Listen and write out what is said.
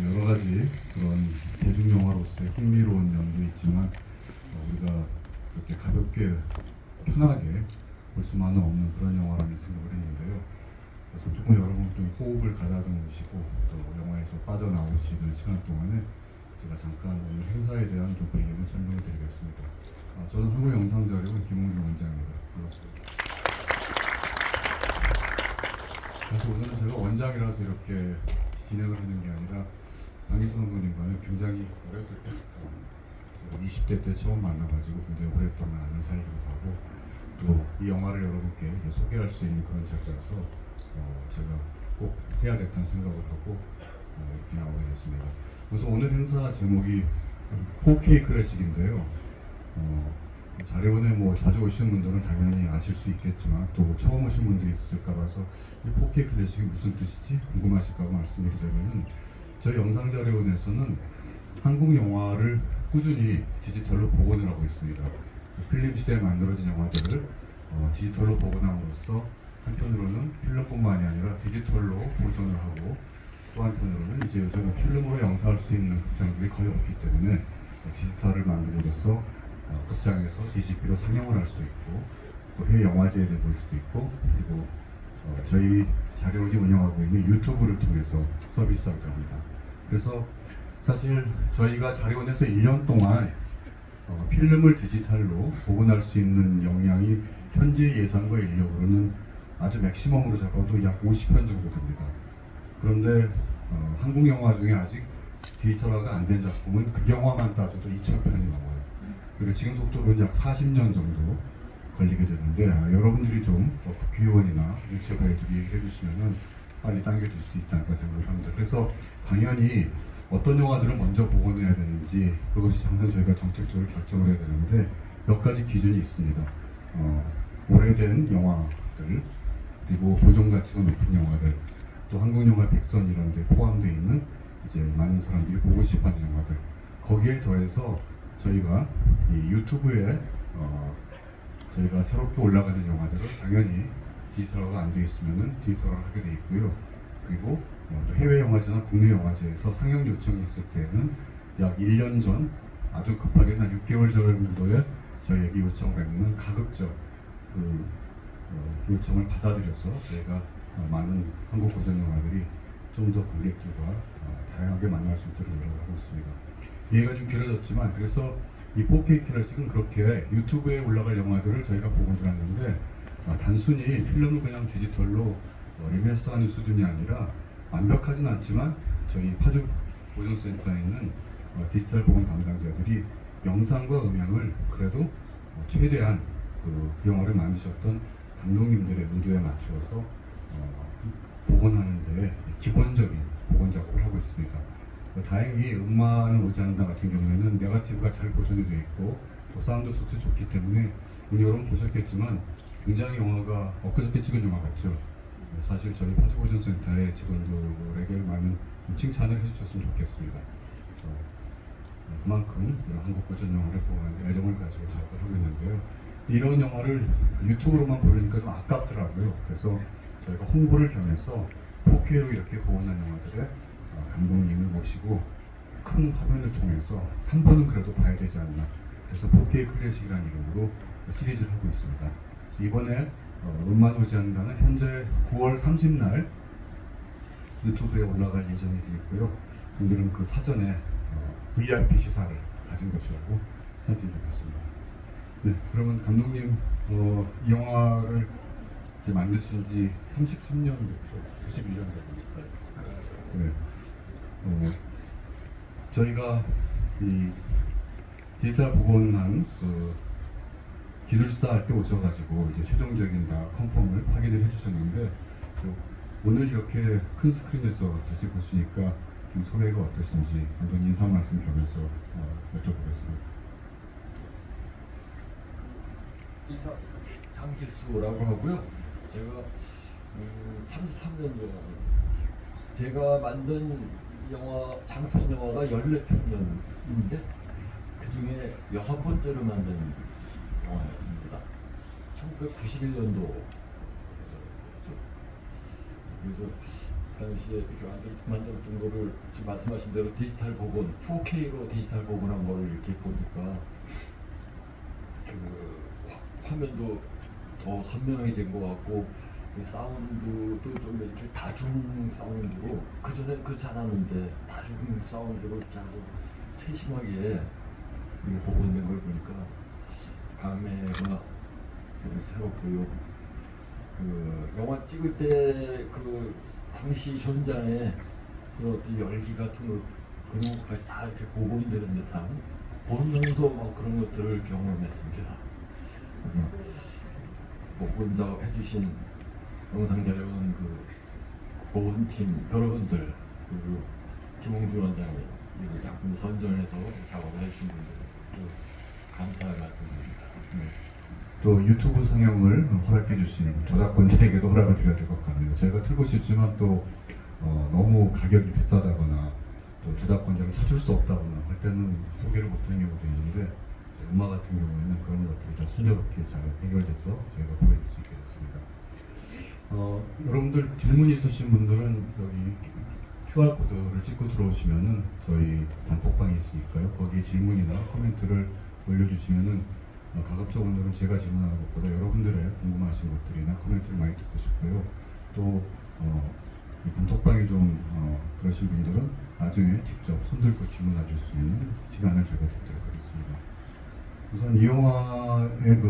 여러 가지 그런 대중 영화로서의 흥미로운 면도 있지만 어, 우리가 이렇게 가볍게 편하게 볼 수만은 없는 그런 영화라는 생각을 했는데요. 그래서 조금 여러분 좀 호흡을 가다듬으시고 또 영화에서 빠져나오시는 시간 동안에 제가 잠깐 오늘 행사에 대한 좀 배경을 설명해 드리겠습니다. 아, 저는 한국영상자료원 김홍준 원장입니다. 반갑습니다. 사실 오늘은 제가 원장이라서 이렇게 진행을 하는 게 아니라 강희수 선배님과는 굉장히 어렸을 때부터 20대 때 처음 만나가지고 굉장히 오랫동안 아는 사이기도 하고 또 이 영화를 여러분께 소개할 수 있는 그런 자리라서 어, 제가 꼭 해야겠다는 생각을 하고 어, 이렇게 나오게 됐습니다. 그래서 오늘 행사 제목이 4K 클래식인데요. 어, 자료원에 뭐 자주 오시는 분들은 당연히 아실 수 있겠지만 또 처음 오신 분들이 있을까 봐서 이 4K 클래식이 무슨 뜻이지 궁금하실까 봐 말씀드리자면은 저희 영상자료원에서는 한국 영화를 꾸준히 디지털로 복원을 하고 있습니다. 필름 시대에 만들어진 영화들을 어, 디지털로 복원함으로써 한편으로는 필름뿐만이 아니라 디지털로 보존을 하고 또 한편으로는 이제 요즘은 필름으로 영상할 수 있는 극장들이 거의 없기 때문에 어, 디지털을 만들어서 어, 극장에서 DCP로 상영을 할 수 있고 또 해외 영화제에 볼 수도 있고 그리고 어, 저희 자료원이 운영하고 있는 유튜브를 통해서 서비스하기도 합니다. 그래서 사실 저희가 자료원에서 1년 동안 어, 필름을 디지털로 복원할 수 있는 역량이 현재 예산과 인력으로는 아주 맥시멈으로 잡아도 약 50편 정도 됩니다. 그런데 어, 한국 영화 중에 아직 디지털화가 안 된 작품은 그 영화만 따져도 2,000편이 넘어요. 그러니까 지금 속도로는 약 40년 정도 걸리게 되는데 아, 여러분들이 좀 어, 국회의원이나 정치가들이 얘기해 주시면은 빨리 당겨질 수도 있지 않을까 생각을 합니다. 그래서 당연히 어떤 영화들을 먼저 복원해야 되는지 그것이 항상 저희가 정책적으로 결정을 해야 되는데 몇 가지 기준이 있습니다. 어, 오래된 영화들 그리고 보존 가치가 높은 영화들 또 한국 영화 백선 이런 데 포함되어 있는 이제 많은 사람들이 보고 싶어하는 영화들 거기에 더해서 저희가 이 유튜브에 어, 저희가 새롭게 올라가는 영화들을 당연히 디지털화가 안 되어 있으면은 디지털화를 하게 돼 있고요. 그리고 어, 또 해외 영화제나 국내 영화제에서 상영 요청이 있을 때는 약 1년 전 아주 급하게 한 6개월 정도에 저희에게 요청을 했는 가급적 그 어, 요청을 받아들여서 저희가 어, 많은 한국 고전 영화들이 좀 더 관객들과 어, 다양하게 만날 수 있도록 노력을 하고 있습니다. 이해가 좀 길어졌지만 그래서 이 4K 클래식은 그렇게 유튜브에 올라갈 영화들을 저희가 보고 들었는데 어, 단순히 필름을 그냥 디지털로 어, 리메스터하는 수준이 아니라 완벽하진 않지만 저희 파주 보존센터에 있는 어, 디지털 보건 담당자들이 영상과 음향을 그래도 어, 최대한 그 영화를 만드셨던 감독님들의 의도에 맞추어서 어, 복원하는 데 기본적인 복원 작업을 하고 있습니다. 어, 다행히 음마는 오지 않는다 같은 경우에는 네거티브가 잘 보존이 되어 있고 또 사운드 소스 좋기 때문에 여러분 보셨겠지만 굉장히 영화가 엊그저께 찍은 영화 같죠. 네, 사실 저희 파주보존센터의 직원들에게 많은 칭찬을 해주셨으면 좋겠습니다. 그만큼 한국 고전 영화를 보는데 애정을 가지고 작업을 하고 있는데요. 이런 영화를 유튜브로만 보려니까 좀 아깝더라고요. 그래서 저희가 홍보를 겸해서 4K로 이렇게 보관한 영화들을 어, 감독님을 모시고 큰 화면을 통해서 한 번은 그래도 봐야 되지 않나. 그래서 4K 클래식이라는 이름으로 시리즈를 하고 있습니다. 이번에 어, 음만 오지 않는다는 현재 9월 30날 유튜브에 올라갈 예정이 되어 있고요. 오늘은 그 사전에 어, VIP 시사를 가진 것이라고 생각해 주겠습니다. 네, 그러면 감독님 어, 이 영화를 만드신 지 33년 됐죠? 92년 됐죠? 네. 어, 저희가 이 디지털 복원한 그 기술사 할 때 오셔가지고 이제 최종적인 다 컨펌을 확인을 해주셨는데 또 오늘 이렇게 큰 스크린에서 다시 보시니까 좀 소회가 어떠신지 감독님 인사 말씀 겸해서 어, 여쭤보겠습니다. 이사 장길수라고 하고요. 제가 음, 33년 전에 제가 만든 영화 장편 영화가 14편인데 그 중에 여섯 번째로 만든 영화였습니다. 1991년도 그래서 당시에 만들었던 거를 지금 말씀하신 대로 디지털 복원, 4K로 디지털 복원한 거를 이렇게 보니까 그 화- 화면도 더 선명해진 것 같고 그 사운드도 좀 이렇게 다중 사운드로 그 전엔 그렇지 않았는데 다중 사운드로 아주 세심하게 이게 복원된 걸 보니까 감회가 좀 새롭고요. 그 영화 찍을 때 그 당시 현장에 그런 어떤 열기 같은 거 그런 것까지 다 이렇게 복원되는 듯한 보면서 막 그런 것들을 경험했습니다. 그래서 복원 작업 해주신 영상 자료는 그 복원팀 여러분들 그리고 김홍준 원장님 이 작품 선정해서 작업을 해주신 분들 감사의 말씀드립니다. 네. 또 유튜브 상영을 허락해 주신 저작권자에게도 허락을 드려야 될 것 같네요. 저희가 틀고 싶지만 또 어, 너무 가격이 비싸다거나 또 저작권자를 찾을 수 없다거나 할 때는 소개를 못하는 경우도 있는데 음악 같은 경우에는 그런 것들이 다 순조롭게 잘 해결돼서 저희가 보여줄 수 있게 됐습니다. 어, 여러분들 질문 있으신 분들은 여기 QR 코드를 찍고 들어오시면은 저희 단톡방이 있으니까요. 거기에 질문이나 코멘트를 올려주시면은 어, 가급적 오늘은 제가 질문하는 것보다 여러분들의 궁금하신 것들이나 코멘트를 많이 듣고 싶고요. 또 어, 이 단톡방이 좀 어, 그러신 분들은 나중에 직접 손들고 질문하실 수 있는 시간을 저희가 드리도록 하겠습니다. 우선 이 영화의 그